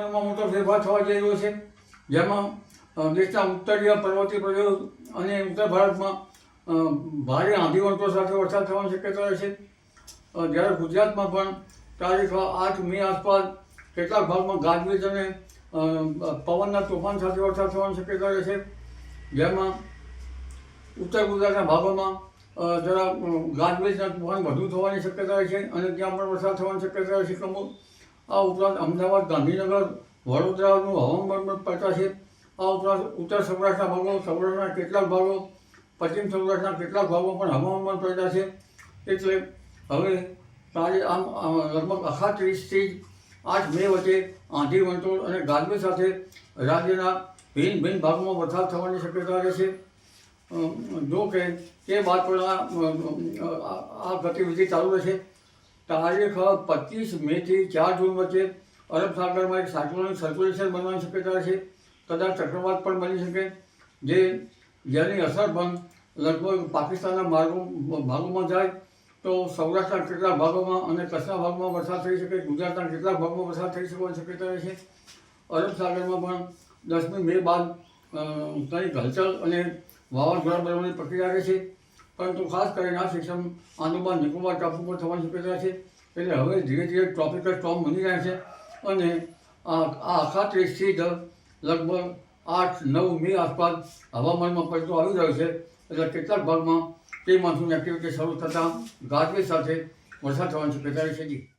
હવામાનમાં મોટો ફેરફાર થવા જઈ રહ્યો છે. જેમાં દેશના ઉત્તરીય પર્વતીય પ્રદેશ અને ઉત્તર ભારતમાં ભારે આંધીવંતો સાથે વરસાદ થવાની શક્યતા રહેશે છે. જ્યારે ગુજરાતમાં પણ તારીખ આઠ મે આસપાસ કેટલાક ભાગમાં ગાજવીજ અને પવનના તોફાન સાથે વરસાદ થવાની શક્યતા રહેશે જેમાં ઉત્તર ગુજરાતના ભાગોમાં જરા ગાજવીજના તોફાન વધુ થવાની શક્યતા રહે છે અને ત્યાં પણ વરસાદ થવાની શક્યતા રહે છે. આ ઉપરાંત અમદાવાદ ગાંધીનગર, વડોદરાનું હવામાન પણ પડતા છે. આ ઉપરાંત ઉત્તર સૌરાષ્ટ્રના ભાગો, સૌરાષ્ટ્રના કેટલાક ભાગો, પશ્ચિમ સૌરાષ્ટ્રના કેટલાક ભાગો પણ હવામાન પડતા છે. એટલે હવે તારીખ આમ લગભગ અખાત્રીસથી આઠ મે વચ્ચે આંધી વંટોળ અને ગાજવી સાથે રાજ્યના ભિન્ન ભિન્ન ભાગમાં વરસાદ થવાની શક્યતા રહેશે જો કે તે બાદ પણ આ ગતિવિધિ ચાલુ રહેશે. તારીખ પચીસ મેથી ચાર જૂન વચ્ચે અરબ સાગરમાં એક સાયક્લોનિક સર્ક્યુલેશન બનવાની શક્યતા છે. કદાચ ચક્રવાત પણ બની શકે, જે જેની અસર પણ લગભગ પાકિસ્તાનના માર્ગો, ભાગોમાં જાય તો સૌરાષ્ટ્રના કેટલાક ભાગોમાં અને કચ્છના ભાગમાં વરસાદ થઈ શકે, ગુજરાતના કેટલાક ભાગમાં વરસાદ થઈ શકવાની શક્યતા છે. અરબ સાગરમાં પણ દસમી મે બાદ કંઈક હલચલ અને વાવાઝોડા બનવાની પ્રક્રિયા રહેશે પરંતુ ખાસ કરીને આ સિસ્ટમ આંદોમાન નિકોબાર ટાપુ પર થવાની શક્યતા છે. એટલે હવે ધીરે ધીરે ટ્રોપિકલ સ્ટોર્મ બની રહ્યા છે અને આ આખા ત્રીસથી જ લગભગ આઠ નવ મે આસપાસ હવામાનમાં પલટો આવી રહ્યો છે. એટલે કેટલાક ભાગમાં તે માન્સૂન એક્ટિવિટી શરૂ થતાં ગાજવીજ સાથે વરસાદ થવાની શક્યતા જી.